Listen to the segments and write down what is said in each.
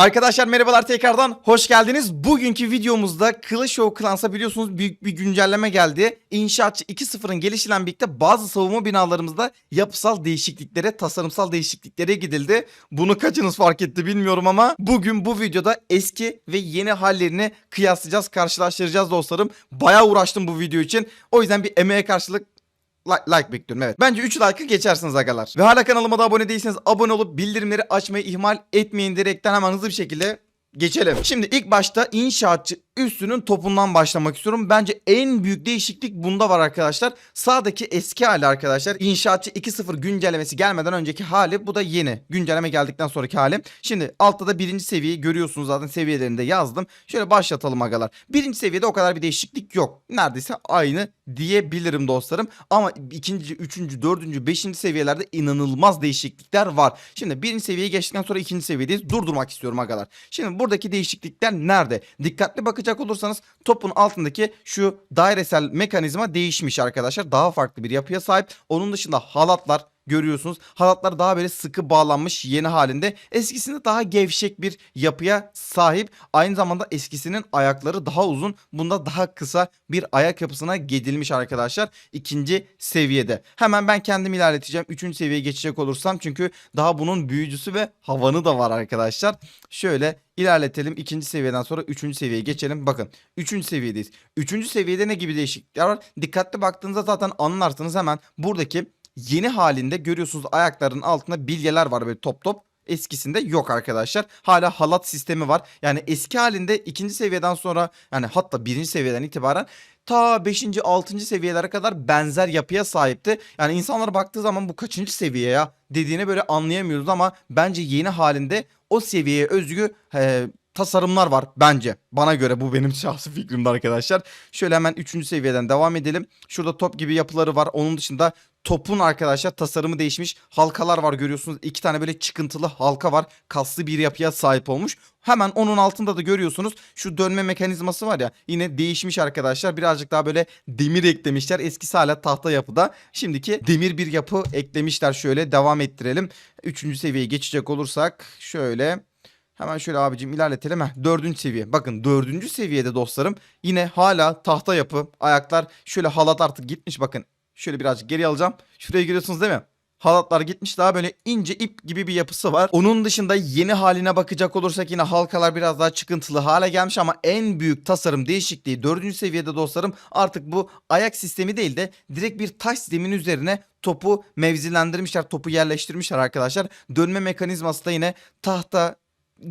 Arkadaşlar merhabalar tekrardan hoş geldiniz. Bugünkü videomuzda Clash of Clans'a biliyorsunuz büyük bir güncelleme geldi. İnşaatçı 2.0'ın gelişiyle birlikte bazı savunma binalarımızda yapısal değişikliklere, tasarımsal değişikliklere gidildi. Bunu kaçınız fark etti bilmiyorum ama bugün bu videoda eski ve yeni hallerini kıyaslayacağız, karşılaştıracağız dostlarım. Bayağı uğraştım bu video için. O yüzden bir emeğe karşılık Like, like bekliyorum evet. Bence 3 like'ı geçersiniz agalar. Ve hala kanalıma da abone değilseniz abone olup bildirimleri açmayı ihmal etmeyin direkten hemen hızlı bir şekilde geçelim. Şimdi ilk başta inşaatçı üstünün topundan başlamak istiyorum. Bence en büyük değişiklik bunda var arkadaşlar. Sağdaki eski hali arkadaşlar. İnşaatçı 2.0 güncellemesi gelmeden önceki hali. Bu da yeni. Güncelleme geldikten sonraki hali. Şimdi altta da birinci seviyeyi görüyorsunuz zaten seviyelerinde yazdım. Şöyle başlatalım agalar. Birinci seviyede o kadar bir değişiklik yok. Neredeyse aynı diyebilirim dostlarım. Ama ikinci, üçüncü, dördüncü, beşinci seviyelerde inanılmaz değişiklikler var. Şimdi birinci seviyeye geçtikten sonra ikinci seviyedeyiz. Durdurmak istiyorum agalar. Şimdi buradaki değişiklikler nerede? Dikkatli bakacak olursanız topun altındaki şu dairesel mekanizma değişmiş arkadaşlar. Daha farklı bir yapıya sahip. Onun dışında halatlar görüyorsunuz. Halatlar daha böyle sıkı bağlanmış yeni halinde. Eskisinde daha gevşek bir yapıya sahip. Aynı zamanda eskisinin ayakları daha uzun. Bunda daha kısa bir ayak yapısına gedilmiş arkadaşlar. ikinci seviyede. Hemen ben kendim ilerleteceğim. Üçüncü seviyeye geçecek olursam çünkü daha bunun büyücüsü ve havanı da var arkadaşlar. Şöyle ilerletelim. ikinci seviyeden sonra üçüncü seviyeye geçelim. Bakın üçüncü seviyedeyiz. Üçüncü seviyede ne gibi değişiklikler var? Dikkatli baktığınızda zaten anlarsınız hemen buradaki yeni halinde görüyorsunuz ayaklarının altında bilyeler var böyle top top. Eskisinde yok arkadaşlar. Hala halat sistemi var. Yani eski halinde ikinci seviyeden sonra yani hatta birinci seviyeden itibaren ta 5. 6. seviyelere kadar benzer yapıya sahipti. Yani insanlar baktığı zaman bu kaçıncı seviye ya dediğini böyle anlayamıyoruz ama bence yeni halinde o seviyeye özgü e, tasarımlar var bence. Bana göre bu benim şahsi fikrimde arkadaşlar. Şöyle hemen 3. seviyeden devam edelim. Şurada top gibi yapıları var. Onun dışında topun arkadaşlar tasarımı değişmiş. Halkalar var görüyorsunuz. İki tane böyle çıkıntılı halka var. Kaslı bir yapıya sahip olmuş. Hemen onun altında da görüyorsunuz şu dönme mekanizması var ya yine değişmiş arkadaşlar. Birazcık daha böyle demir eklemişler. Eskisi hala tahta yapıda. Şimdiki demir bir yapı eklemişler. Şöyle devam ettirelim. Üçüncü seviyeye geçecek olursak şöyle Hemen şöyle abicim ilerletelim. Heh, dördüncü seviye. Bakın dördüncü seviyede dostlarım yine hala tahta yapı. Ayaklar şöyle halat artık gitmiş bakın. Şöyle birazcık geri alacağım. Şuraya görüyorsunuz değil mi? Halatlar gitmiş daha böyle ince ip gibi bir yapısı var. Onun dışında yeni haline bakacak olursak yine halkalar biraz daha çıkıntılı hale gelmiş ama en büyük tasarım değişikliği 4. seviyede dostlarım artık bu ayak sistemi değil de direkt bir taş zemin üzerine topu mevzilendirmişler, topu yerleştirmişler arkadaşlar. Dönme mekanizması da yine tahta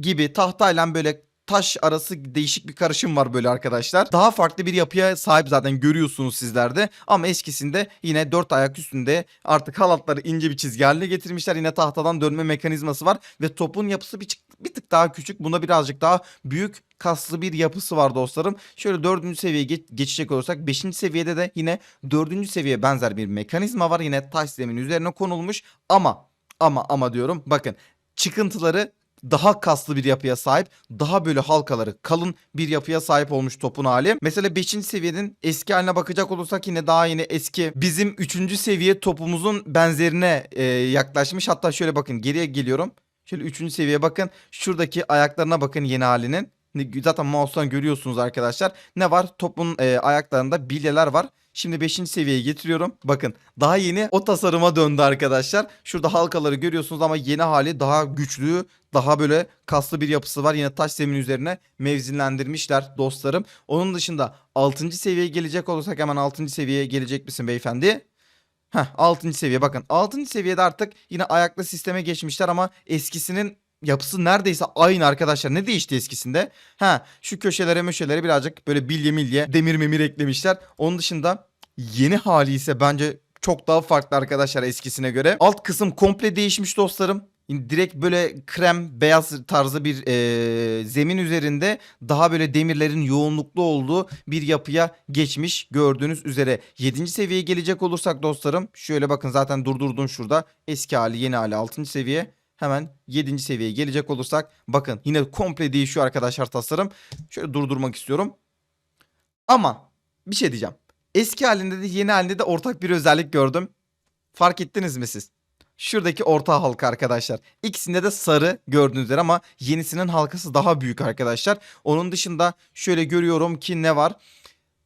gibi tahtayla böyle taş arası değişik bir karışım var böyle arkadaşlar. Daha farklı bir yapıya sahip zaten görüyorsunuz sizler de. Ama eskisinde yine dört ayak üstünde artık halatları ince bir çizgi haline getirmişler. Yine tahtadan dönme mekanizması var ve topun yapısı bir, bir tık daha küçük. Bunda birazcık daha büyük kaslı bir yapısı var dostlarım. Şöyle dördüncü seviyeye geç, geçecek olursak beşinci seviyede de yine dördüncü seviye benzer bir mekanizma var. Yine taş zemin üzerine konulmuş ama ama ama diyorum bakın çıkıntıları daha kaslı bir yapıya sahip, daha böyle halkaları kalın bir yapıya sahip olmuş topun hali. Mesela 5. seviyenin eski haline bakacak olursak yine daha yine eski. Bizim 3. seviye topumuzun benzerine e, yaklaşmış. Hatta şöyle bakın geriye geliyorum. Şöyle 3. seviyeye bakın. Şuradaki ayaklarına bakın yeni halinin. Zaten mouse'dan görüyorsunuz arkadaşlar. Ne var? Topun e, ayaklarında bilyeler var. Şimdi 5. seviyeye getiriyorum. Bakın daha yeni o tasarıma döndü arkadaşlar. Şurada halkaları görüyorsunuz ama yeni hali daha güçlü, daha böyle kaslı bir yapısı var. Yine taş zemin üzerine mevzilendirmişler dostlarım. Onun dışında 6. seviyeye gelecek olursak hemen 6. seviyeye gelecek misin beyefendi? Heh 6. seviye bakın 6. seviyede artık yine ayaklı sisteme geçmişler ama eskisinin yapısı neredeyse aynı arkadaşlar. Ne değişti eskisinde? Ha şu köşelere möşelere birazcık böyle bilye milye demir memir eklemişler. Onun dışında yeni hali ise bence çok daha farklı arkadaşlar eskisine göre. Alt kısım komple değişmiş dostlarım. Direkt böyle krem beyaz tarzı bir e, zemin üzerinde daha böyle demirlerin yoğunluklu olduğu bir yapıya geçmiş gördüğünüz üzere. 7. seviyeye gelecek olursak dostlarım şöyle bakın zaten durdurdum şurada eski hali yeni hali 6. seviye. Hemen 7. seviyeye gelecek olursak bakın yine komple değişiyor arkadaşlar tasarım. Şöyle durdurmak istiyorum. Ama bir şey diyeceğim. Eski halinde de yeni halinde de ortak bir özellik gördüm. Fark ettiniz mi siz? şuradaki orta halka arkadaşlar. İkisinde de sarı gördüğünüz üzere ama yenisinin halkası daha büyük arkadaşlar. Onun dışında şöyle görüyorum ki ne var?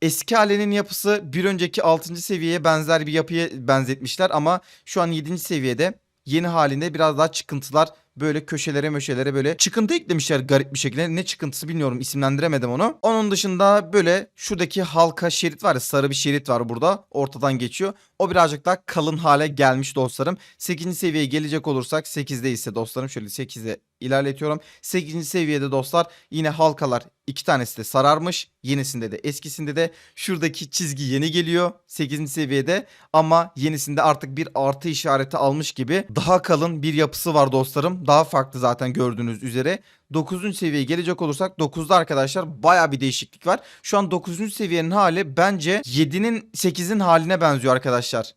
Eski halenin yapısı bir önceki 6. seviyeye benzer bir yapıya benzetmişler ama şu an 7. seviyede yeni halinde biraz daha çıkıntılar böyle köşelere möşelere böyle çıkıntı eklemişler garip bir şekilde. Ne çıkıntısı bilmiyorum isimlendiremedim onu. Onun dışında böyle şuradaki halka şerit var ya sarı bir şerit var burada ortadan geçiyor. O birazcık daha kalın hale gelmiş dostlarım. 8. seviyeye gelecek olursak 8'de ise dostlarım şöyle 8'e ilerletiyorum. 8. seviyede dostlar yine halkalar iki tanesi de sararmış. Yenisinde de eskisinde de şuradaki çizgi yeni geliyor 8. seviyede ama yenisinde artık bir artı işareti almış gibi daha kalın bir yapısı var dostlarım. Daha farklı zaten gördüğünüz üzere. 9. seviyeye gelecek olursak 9'da arkadaşlar baya bir değişiklik var. Şu an 9. seviyenin hali bence 7'nin 8'in haline benziyor arkadaşlar.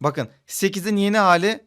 Bakın 8'in yeni hali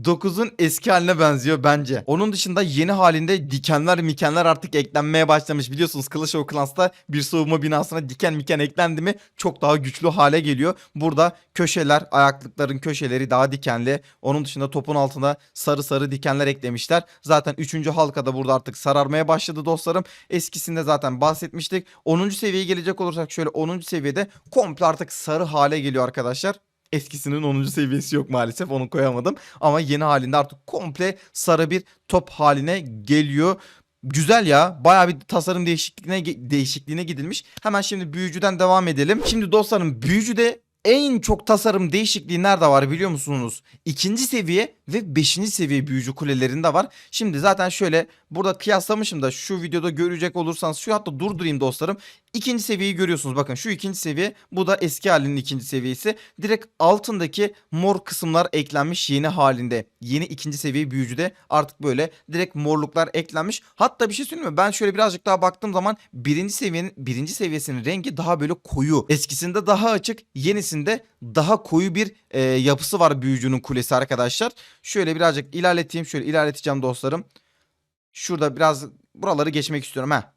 9'un eski haline benziyor bence. Onun dışında yeni halinde dikenler mikenler artık eklenmeye başlamış. Biliyorsunuz Clash of Clans'ta bir savunma binasına diken miken eklendi mi çok daha güçlü hale geliyor. Burada köşeler, ayaklıkların köşeleri daha dikenli. Onun dışında topun altına sarı sarı dikenler eklemişler. Zaten 3. halkada burada artık sararmaya başladı dostlarım. Eskisinde zaten bahsetmiştik. 10. seviyeye gelecek olursak şöyle 10. seviyede komple artık sarı hale geliyor arkadaşlar. Eskisinin 10. seviyesi yok maalesef onu koyamadım. Ama yeni halinde artık komple sarı bir top haline geliyor. Güzel ya. Bayağı bir tasarım değişikliğine değişikliğine gidilmiş. Hemen şimdi büyücüden devam edelim. Şimdi dostlarım büyücüde en çok tasarım değişikliği nerede var biliyor musunuz? İkinci seviye ve beşinci seviye büyücü kulelerinde var. Şimdi zaten şöyle burada kıyaslamışım da şu videoda görecek olursanız şu hatta durdurayım dostlarım. İkinci seviyeyi görüyorsunuz bakın şu ikinci seviye bu da eski halinin ikinci seviyesi. Direkt altındaki mor kısımlar eklenmiş yeni halinde. Yeni ikinci seviye büyücüde artık böyle direkt morluklar eklenmiş. Hatta bir şey söyleyeyim mi ben şöyle birazcık daha baktığım zaman birinci seviyenin birinci seviyesinin rengi daha böyle koyu. Eskisinde daha açık yenisinde daha koyu bir e, yapısı var büyücünün kulesi arkadaşlar. Şöyle birazcık ilerleteyim şöyle ilerleteceğim dostlarım. Şurada biraz buraları geçmek istiyorum ha.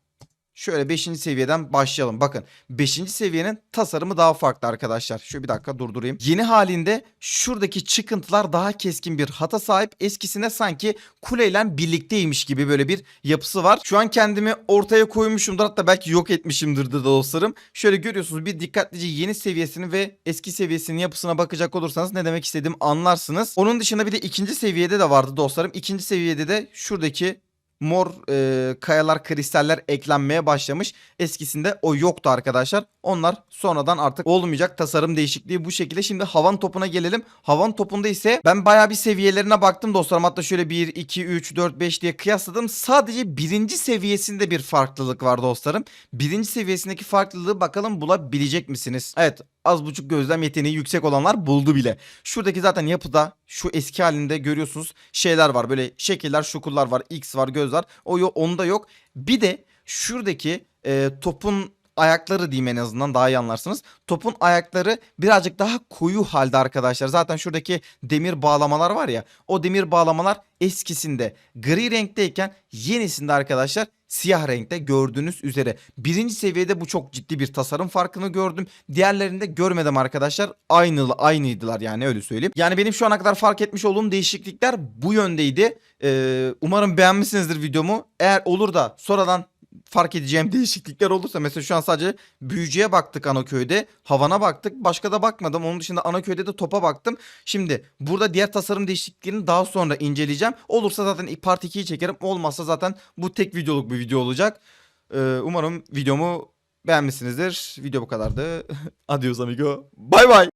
Şöyle 5. seviyeden başlayalım. Bakın 5. seviyenin tasarımı daha farklı arkadaşlar. Şu bir dakika durdurayım. Yeni halinde şuradaki çıkıntılar daha keskin bir hata sahip. Eskisine sanki kuleyle birlikteymiş gibi böyle bir yapısı var. Şu an kendimi ortaya koymuşumdur hatta belki yok etmişimdir de dostlarım. Şöyle görüyorsunuz bir dikkatlice yeni seviyesini ve eski seviyesinin yapısına bakacak olursanız ne demek istediğimi anlarsınız. Onun dışında bir de ikinci seviyede de vardı dostlarım. İkinci seviyede de şuradaki mor e, kayalar kristaller eklenmeye başlamış. Eskisinde o yoktu arkadaşlar. Onlar sonradan artık olmayacak tasarım değişikliği bu şekilde. Şimdi havan topuna gelelim. Havan topunda ise ben baya bir seviyelerine baktım dostlarım. Hatta şöyle 1, 2, 3, 4, 5 diye kıyasladım. Sadece birinci seviyesinde bir farklılık var dostlarım. Birinci seviyesindeki farklılığı bakalım bulabilecek misiniz? Evet az buçuk gözlem yeteneği yüksek olanlar buldu bile. Şuradaki zaten yapıda şu eski halinde görüyorsunuz şeyler var. Böyle şekiller, şukullar var, X var, göz var. O yok, onda yok. Bir de şuradaki e, topun ayakları diyeyim en azından daha iyi anlarsınız. Topun ayakları birazcık daha koyu halde arkadaşlar. Zaten şuradaki demir bağlamalar var ya. O demir bağlamalar eskisinde gri renkteyken yenisinde arkadaşlar siyah renkte gördüğünüz üzere. Birinci seviyede bu çok ciddi bir tasarım farkını gördüm. Diğerlerinde görmedim arkadaşlar. Aynı, aynıydılar yani öyle söyleyeyim. Yani benim şu ana kadar fark etmiş olduğum değişiklikler bu yöndeydi. Ee, umarım beğenmişsinizdir videomu. Eğer olur da sonradan fark edeceğim değişiklikler olursa mesela şu an sadece büyücüye baktık Anaköy'de. Havana baktık. Başka da bakmadım. Onun dışında Anaköy'de de topa baktım. Şimdi burada diğer tasarım değişikliklerini daha sonra inceleyeceğim. Olursa zaten part 2'yi çekerim. Olmazsa zaten bu tek videoluk bir video olacak. Ee, umarım videomu beğenmişsinizdir. Video bu kadardı. Adios amigo. Bay bay.